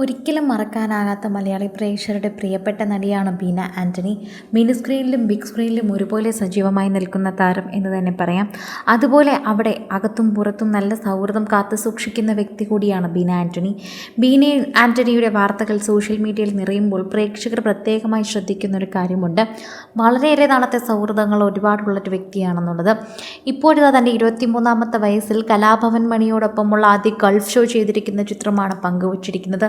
ഒരിക്കലും മറക്കാനാകാത്ത മലയാളി പ്രേക്ഷകരുടെ പ്രിയപ്പെട്ട നടിയാണ് ബീന ആന്റണി മിനി സ്ക്രീനിലും ബിഗ് സ്ക്രീനിലും ഒരുപോലെ സജീവമായി നിൽക്കുന്ന താരം എന്ന് തന്നെ പറയാം. അതുപോലെ അവിടെ അകത്തും പുറത്തും നല്ല സൗഹൃദം കാത്തു സൂക്ഷിക്കുന്ന വ്യക്തി കൂടിയാണ് ബീന ആന്റണി ബീന ആന്റണിയുടെ വാർത്തകൾ സോഷ്യൽ മീഡിയയിൽ നിറയുമ്പോൾ പ്രേക്ഷകർ പ്രത്യേകമായി ശ്രദ്ധിക്കുന്ന ഒരു കാര്യമുണ്ട്. വളരെയേറെ നാളത്തെ സൗഹൃദങ്ങൾ ഒരുപാടുള്ളൊരു വ്യക്തിയാണെന്നുള്ളത്. ഇപ്പോഴിതാ തന്റെ ഇരുപത്തിമൂന്നാമത്തെ വയസ്സിൽ കലാഭവൻ മണിയോടൊപ്പമുള്ള ആദ്യ ഗൾഫ് ഷോ ചെയ്തിരിക്കുന്ന ചിത്രമാണ് പങ്കുവച്ചിരിക്കുന്നത്.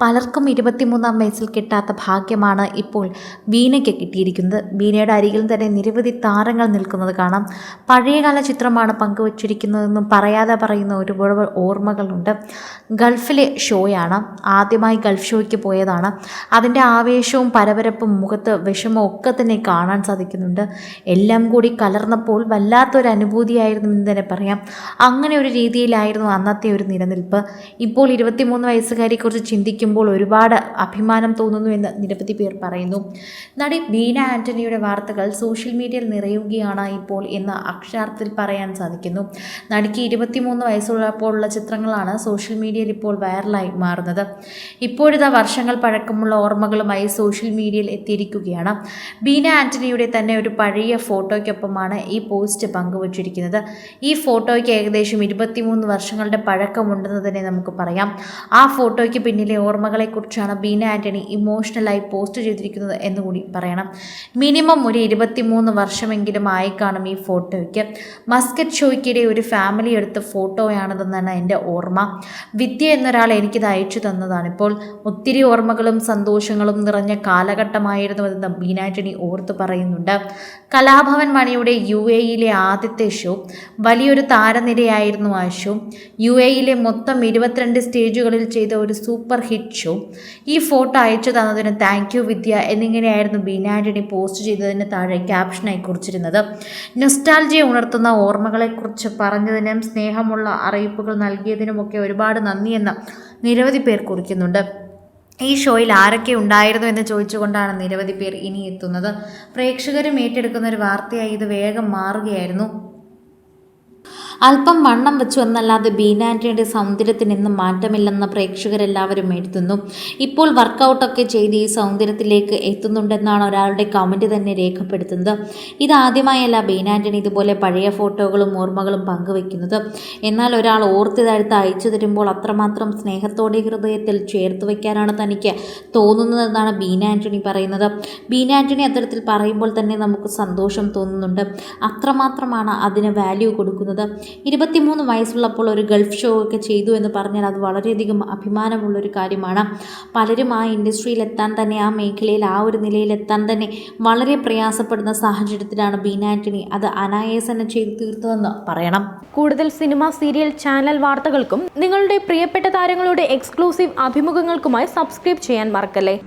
പലർക്കും ഇരുപത്തിമൂന്നാം വയസ്സിൽ കിട്ടാത്ത ഭാഗ്യമാണ് ഇപ്പോൾ ബീനയ്ക്ക് കിട്ടിയിരിക്കുന്നത്. ബീനയുടെ അരികിൽ തന്നെ നിരവധി താരങ്ങൾ നിൽക്കുന്നത് കാണാം. പഴയകാല ചിത്രമാണ് പങ്കുവച്ചിരിക്കുന്നതെന്നും പറയാതെ പറയുന്ന ഒരുപാട് ഓർമ്മകളുണ്ട്. ഗൾഫിലെ ഷോയാണ്. ആദ്യമായി ഗൾഫ് ഷോയ്ക്ക് പോയതാണ്. അതിന്റെ ആവേശവും പരപരപ്പും മുഖത്ത് വിഷമവും ഒക്കെ തന്നെ കാണാൻ സാധിക്കുന്നുണ്ട്. എല്ലാം കൂടി കലർന്നപ്പോൾ വല്ലാത്തൊരു അനുഭൂതിയായിരുന്നു എന്ന് തന്നെ പറയാം. അങ്ങനെ ഒരു രീതിയിലായിരുന്നു അന്നത്തെ ഒരു നിലനിൽപ്പ്. ഇപ്പോൾ ഇരുപത്തിമൂന്ന് വയസ്സുകാരിയെക്കുറിച്ച് ചിന്തിക്കുമ്പോൾ ഒരുപാട് അഭിമാനം തോന്നുന്നു എന്ന് നിരവധി പേർ പറയുന്നു. നടി ബീന ആന്റണിയുടെ വാർത്തകൾ സോഷ്യൽ മീഡിയയിൽ നിറയുകയാണ് ഇപ്പോൾ എന്ന് അക്ഷരാർത്ഥത്തിൽ പറയാൻ സാധിക്കുന്നു. നടിക്ക് ഇരുപത്തിമൂന്ന് വയസ്സുള്ളപ്പോഴുള്ള ചിത്രങ്ങളാണ് സോഷ്യൽ മീഡിയയിൽ ഇപ്പോൾ വൈറലായി മാറുന്നത്. ഇപ്പോഴിതാ വർഷങ്ങൾ പഴക്കമുള്ള ഓർമ്മകളുമായി സോഷ്യൽ മീഡിയയിൽ എത്തിയിരിക്കുകയാണ്. ബീന ആന്റണിയുടെ തന്നെ ഒരു പഴയ ഫോട്ടോയ്ക്കൊപ്പമാണ് ഈ പോസ്റ്റ് പങ്കുവച്ചിരിക്കുന്നത്. ഈ ഫോട്ടോയ്ക്ക് ഏകദേശം ഇരുപത്തിമൂന്ന് വർഷങ്ങളുടെ പഴക്കമുണ്ടെന്ന് തന്നെ നമുക്ക് പറയാം. ആ ഫോട്ടോയ്ക്ക് പിന്നിലെ ഓർമ്മകളെക്കുറിച്ചാണ് ബീന ആന്റണി ഇമോഷണലായി പോസ്റ്റ് ചെയ്തിരിക്കുന്നത് എന്നുകൂടി പറയണം. മിനിമം ഒരു ഇരുപത്തിമൂന്ന് വർഷമെങ്കിലും ആയി കാണും ഈ ഫോട്ടോയ്ക്ക്. മസ്കറ്റ് ഷോയ്ക്കിടെ ഒരു ഫാമിലി എടുത്ത ഫോട്ടോയാണിതെന്നാണ് എന്റെ ഓർമ്മ. വിദ്യ എന്നൊരാൾ എനിക്കിത് അയച്ചു തന്നതാണ് ഇപ്പോൾ ഒത്തിരി ഓർമ്മകളും സന്തോഷങ്ങളും നിറഞ്ഞ കാലഘട്ടമായിരുന്നു എന്ന് ബീന ആന്റണി ഓർത്തു പറയുന്നുണ്ട്. കലാഭവൻ മണിയുടെ യു എയിലെ ആദ്യത്തെ ഷോ. വലിയൊരു താരനിരയായിരുന്നു ആ ഷോ. യു എയിലെ മൊത്തം ഇരുപത്തിരണ്ട് സ്റ്റേജുകളിൽ ചെയ്ത ഒരു സൂപ്പർ ഹിറ്റ് ഷോ ഈ ഫോട്ടോ അയച്ചു തന്നതിന് താങ്ക് യു വിദ്യ എന്നിങ്ങനെയായിരുന്നു ബീന ആന്റണി പോസ്റ്റ് ചെയ്തതിന് താഴെ ക്യാപ്ഷനായി കുറിച്ചിരുന്നത്. നൊസ്റ്റാൾജിയെ ഉണർത്തുന്ന ഓർമ്മകളെക്കുറിച്ച് പറഞ്ഞതിനും സ്നേഹമുള്ള അറിയിപ്പുകൾ നൽകിയതിനുമൊക്കെ ഒരുപാട് നന്ദിയെന്ന് നിരവധി പേർ കുറിക്കുന്നുണ്ട്. ഈ ഷോയിൽ ആരൊക്കെ ഉണ്ടായിരുന്നു എന്ന് ചോദിച്ചുകൊണ്ടാണ് നിരവധി പേർ ഇനി എത്തുന്നത്. പ്രേക്ഷകരും ഏറ്റെടുക്കുന്ന ഒരു വാർത്തയായി ഇത് വേഗം മാറുകയായിരുന്നു. അല്പം വണ്ണം വെച്ചു എന്നല്ലാതെ ബീന ആന്റണിയുടെ സൗന്ദര്യത്തിന് ഇന്നും മാറ്റമില്ലെന്ന് പ്രേക്ഷകരെല്ലാവരും എഴുതുന്നു ഇപ്പോൾ വർക്കൗട്ടൊക്കെ ചെയ്ത് ഈ സൗന്ദര്യത്തിലേക്ക് എത്തുന്നുണ്ടെന്നാണ് ഒരാളുടെ കമന്റ് തന്നെ രേഖപ്പെടുത്തുന്നത്. ഇതാദ്യമായല്ല ബീന ആന്റണി ഇതുപോലെ പഴയ ഫോട്ടോകളും ഓർമ്മകളും പങ്കുവെക്കുന്നത്. എന്നാൽ ഒരാൾ ഓർത്തിതടുത്ത് അയച്ചു തരുമ്പോൾ അത്രമാത്രം സ്നേഹത്തോടെ ഹൃദയത്തിൽ ചേർത്ത് വയ്ക്കാനാണ് തനിക്ക് തോന്നുന്നതെന്നാണ് ബീന ആന്റണി പറയുന്നത്. ബീന ആന്റണി അത്തരത്തിൽ പറയുമ്പോൾ തന്നെ നമുക്ക് സന്തോഷം തോന്നുന്നുണ്ട്. അത്രമാത്രമാണ് അതിന് വാല്യൂ കൊടുക്കുന്നത്. ഇരുപത്തിമൂന്ന് വയസ്സുള്ളപ്പോൾ ഒരു ഗൾഫ് ഷോ ഒക്കെ ചെയ്തു എന്ന് പറഞ്ഞാൽ അത് വളരെയധികം അഭിമാനമുള്ളൊരു കാര്യമാണ്. പലരും ആ ഇൻഡസ്ട്രിയിൽ എത്താൻ തന്നെ ആ മേഖലയിൽ ആ ഒരു നിലയിൽ എത്താൻ തന്നെ വളരെ പ്രയാസപ്പെടുന്ന സാഹചര്യത്തിലാണ് ബീന ആന്റണി അത് അനായാസന ചെയ്തു തീർത്തതെന്ന് പറയണം. കൂടുതൽ സിനിമ സീരിയൽ ചാനൽ വാർത്തകൾക്കും നിങ്ങളുടെ പ്രിയപ്പെട്ട താരങ്ങളുടെ എക്സ്ക്ലൂസീവ് അഭിമുഖങ്ങൾക്കുമായി സബ്സ്ക്രൈബ് ചെയ്യാൻ മറക്കല്ലേ?